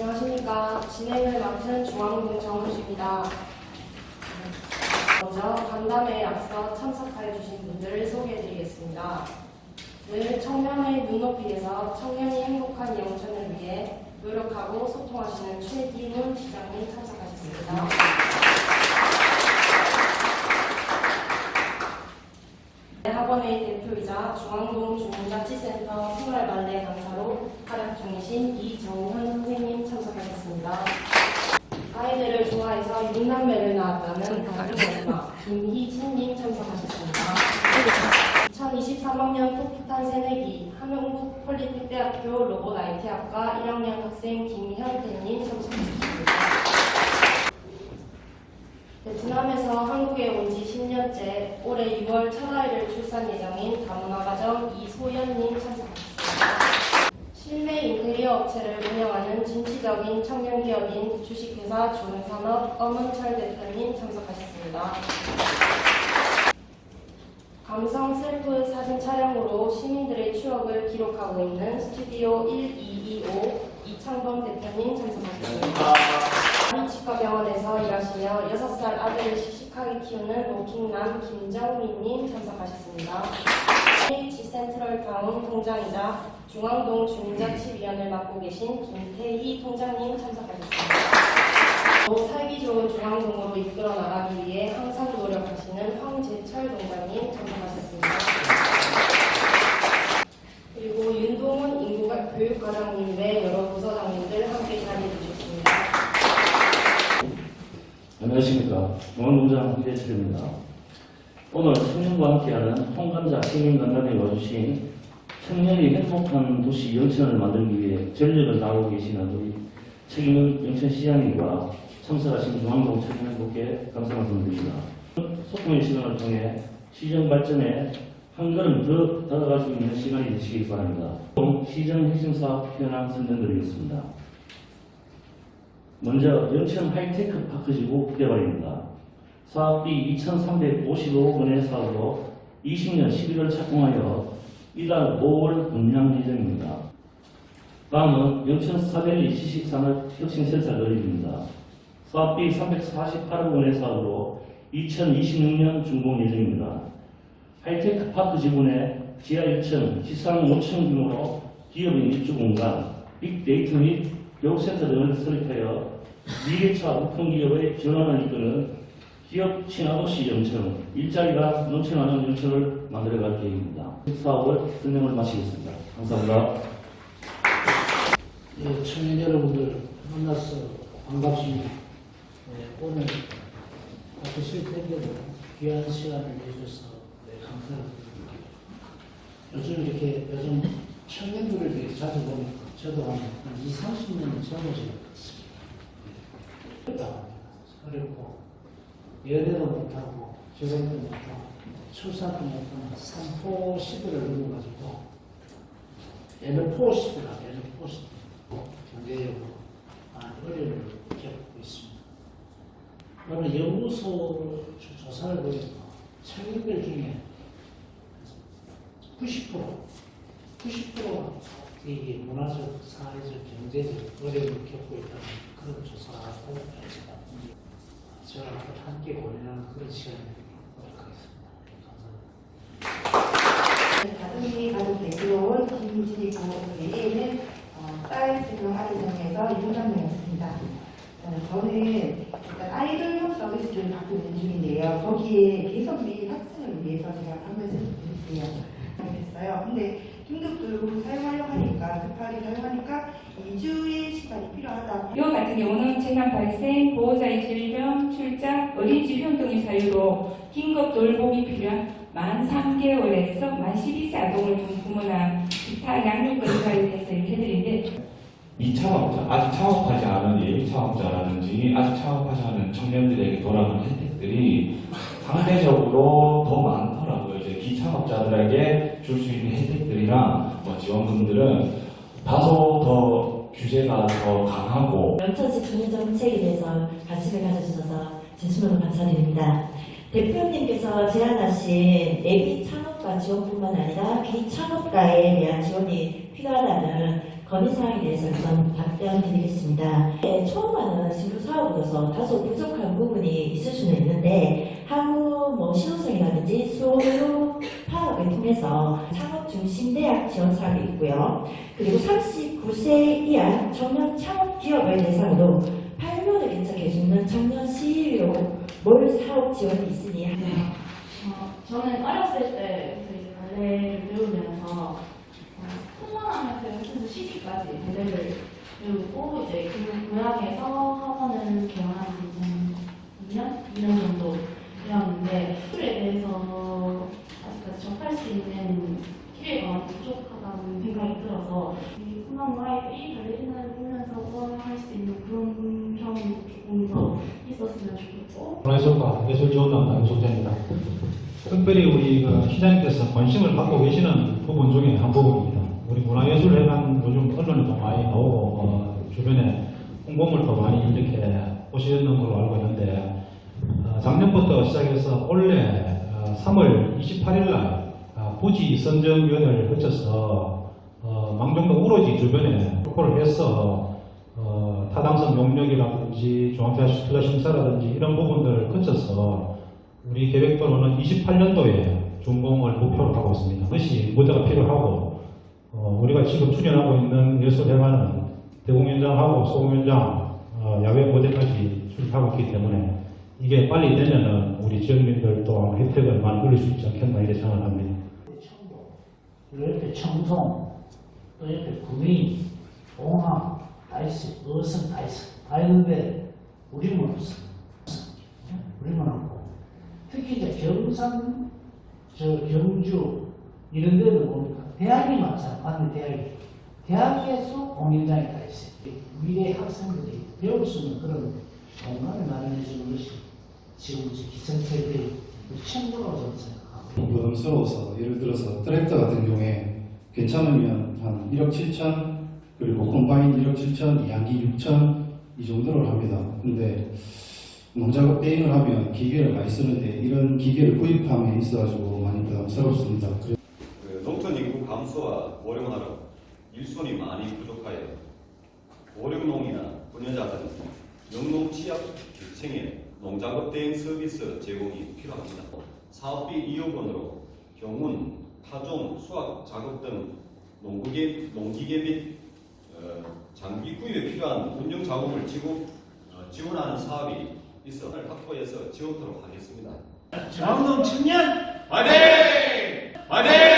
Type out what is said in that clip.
안녕하십니까. 진행을 맡은 중앙동 정우주입니다. 먼저 간담회에 앞서 참석해 주신 분들을 소개해드리겠습니다. 늘 청년의 눈높이에서 청년이 행복한 영천을 위해 노력하고 소통하시는 최기훈 시장님 참석하셨습니다. 학원의 대표이자 중앙동 주민자치센터 생활발레 강사로 활약 중이신 이정현 선생님 참석하셨습니다. 아이들을 육남매를 낳았다는 다른 엄마 김희진님 참석하셨습니다. 2023학년 폭탄 새내기 한국폴리텍대학교 로봇 IT학과 1학년 학생 김현태님 참석하셨습니다. 베트남에서 한국에 온 지 10년째 올해 6월 첫 아이를 출산 예정인 다문화 가정 이소연님 참석하셨습니다. 실내 인테리어 업체를 운영하는 진취적인 청년 기업인 주식회사 좋은산업 엄은철 대표님 참석하셨습니다. 감성 셀프 사진 촬영으로 시민들의 추억을 기록하고 있는 스튜디오 1225 이창범 대표님 참석하셨습니다. 아미치과병원에서 일하시며 6살 아들을 씩씩하게 키우는 로킹남 김정민님 참석하셨습니다. H 센트럴 타운 통장이자 중앙동 주민자치위원을 맡고 계신 김태희 통장님 참석하셨습니다. 또 살기 좋은 중앙동으로 이끌어 나가기 위해 항상 노력하시는 황재철 동장님 참석하셨습니다. 그리고 윤동훈 인구가 교육과장님 외 여러 부서장님들 함께 자리해 주셨습니다. 안녕하십니까. 중앙농장 황대철입니다. 오늘 청년과 함께하는 통감자 시민간담회에 와주신 청년이 행복한 도시 영천을 만들기 위해 전력을 다하고 계시는 우리 책임은 영천시장님과 참석하신 중앙동 청년분께 감사 말씀드립니다. 소통의 시간을 통해 시정 발전에 한 걸음 더 다가갈 수 있는 시간이 되시기 바랍니다. 시정 핵심 사업 현황 설명드리겠습니다. 먼저 영천 하이테크 파크 지구 개발입니다. 사업비 2,355억 원의 사업으로 20년 11월 착공하여 이달 5월 분양 예정입니다. 다음은 영천 스타밸리 지식산업 혁신센터 건립입니다. 사업비 348억 원의 사업으로 2026년 준공 예정입니다. 하이테크 파크 지분에 지하 1층, 지상 5층 규모로 기업인 입주 공간, 빅데이터 및 교육센터 등을 설립하여 미래차 우통기업의 전환을 이끄는 기업 친화도시 영천, 일자리가 넘쳐나는 영천을 만들어갈 계획입니다. 사업을 설명을 마치겠습니다. 감사합니다. 예, 청년 여러분들 만나서 반갑습니다. 예, 오늘 바쁘실 텐데도 귀한 시간을 내주셔서 네, 감사드립니다. 요즘 이렇게 요즘 청년들을 되게 자주 보니까 저도 한 2, 30년 젊어진 것 같습니다. 어렵다. 어렵고 연애도 못하고 결혼도 못하고 출산도 못하는 산포 시대를 넘어가지고 에너포 시대라 에너포 시대 경제적으로 많은 어려움을 겪고 있습니다. 오늘 연구소 조- 조사를 보니까 청년들 중에 90% 90%가 이 문화적, 사회적, 경제적 어려움을 겪고 있다는 그런 조사하고 제가 함께 고민하는 그런 노력하겠습니다. 감사합니다. 가족이 가족 대표온 김지고에게는 어, 딸 세명 아이정에서 유부남이었습니다. 어, 저는 일단 아이돌 서비스를 받고 있는 중인데요. 거기에 개성비 확산을 위해서 제가 방문을 드릴게요. 됐어요. 근데 긴급도로 사용하려고 하니까 급하게 사용하니까 2주의 시간이 필요하다. 이와 같은 경우는 재난 발생, 보호자의 질병, 출장, 어린이집 현동의 사유로 긴급 돌봄이 필요한 만 3개월에서 만 12세 아동을 둔 부모나 기타 양육권자에 대해서 이렇게 해드리는데 미창업자, 아직 창업하지 않은 예비 창업자라든지 아직 창업하지 않은 청년들에게 돌아가는 혜택들이 상대적으로 더 많더 기창업자들에게 줄 수 있는 혜택들이나 뭐 지원금들은 다소 더 규제가 더 강하고 영천시 청년정책에 대해서 관심을 가져주셔서 진심으로 감사드립니다. 대표님께서 제안하신 예비 창업가 지원뿐만 아니라 비창업가에 대한 지원이 필요하다는 건의사항에 대해서 우선 답변 드리겠습니다. 네, 하는 신규 사업으로서 다소 부족한 부분이 있을 수는 있는데 향후 뭐 실효성이라든지 수요 파업을 통해서 창업 중심 대학 지원 사업이 있고요. 그리고 39세 이하 청년 창업 기업을 대상으로 8년을 개척해주는 청년 CEO 몰 사업 지원이 있으니 어, 저는 어렸을 때부터 이제 발레를 배우면서 어, 통원하면서 그래서 시기까지 발레를 배우고 이제 그 고향에서 학원을 개원한 지 2년? 2년 정도 되었는데 술에 대해서 아직까지 접할 수 있는 기회가 부족하다는 생각이 들어서 이 꿈나무아이가 이 발레리나를 보면서 할수 있는 그런 경험이 조금 더 있었으면 좋겠고 문화예술과 예술지원단 남소재입니다. 특별히 우리 그 시장님께서 관심을 갖고 계시는 부분 중에 한 부분입니다. 문화예술회관 요즘 언론에도 많이 나오고 어, 주변에 홍보물도 많이 이렇게 보시는 걸로 알고 있는데 어, 작년부터 시작해서 올해 어, 3월 28일 날 어, 부지 선정위원회를 거쳐서 어, 망종도 우로지 주변에 확보를 해서 어, 타당성 용역이라든지 중앙대학 투자 심사라든지 이런 부분들을 거쳐서 우리 계획도로는 28년도에 준공을 목표로 하고 있습니다. 그것이 무대가 필요하고 어, 우리가 지금 추진하고 있는 예술회관은 대공연장하고 소공연장 어, 야외 무대까지 추진하고 있기 때문에 이게 빨리 되면은 우리 지역민들도 아마 혜택을 많이 누릴 수 있지 않겠나 이렇게 생각합니다. 옆에 청송, 또 옆에 구미, 봉화, 다이스, 어성, 다이스 다 있는데 우리만 없어. 우리만 없고 특히 이제 경산, 저 경주 이런 데는 뭡니까? 대학이 많잖아. 반대 대학이. 대학에서 공연장이 다 있어요. 미래 학생들이 배울 수 있는 그런 공간을 마련해 주는 것이 지금 기성세대의 청도라고 저는 생각하고 부담스러워서 예를 들어서 트랙터 같은 경우에 괜찮으면 한 1억 7천 그리고 콤바인 1억 7천, 이항기 6천 이 정도를 합니다. 근데 농작업 대행을 하면 기계를 많이 쓰는데 이런 기계를 구입함에 있어가지고 많이 부담스럽습니다. 고령화로 일손이 많이 부족하여 고령농이나 분여자들 영농 취약 계층에 농작업 대행 서비스 제공이 필요합니다. 사업비 2억 원으로 경운, 타종, 수학 작업 등 농기계, 농기계 및 어, 장비 구입에 필요한 운영 자금을 지고, 어, 지원하는 사업이 있어 확보해서 지원토록 하겠습니다. 중앙동 청년 화이팅! 화이팅!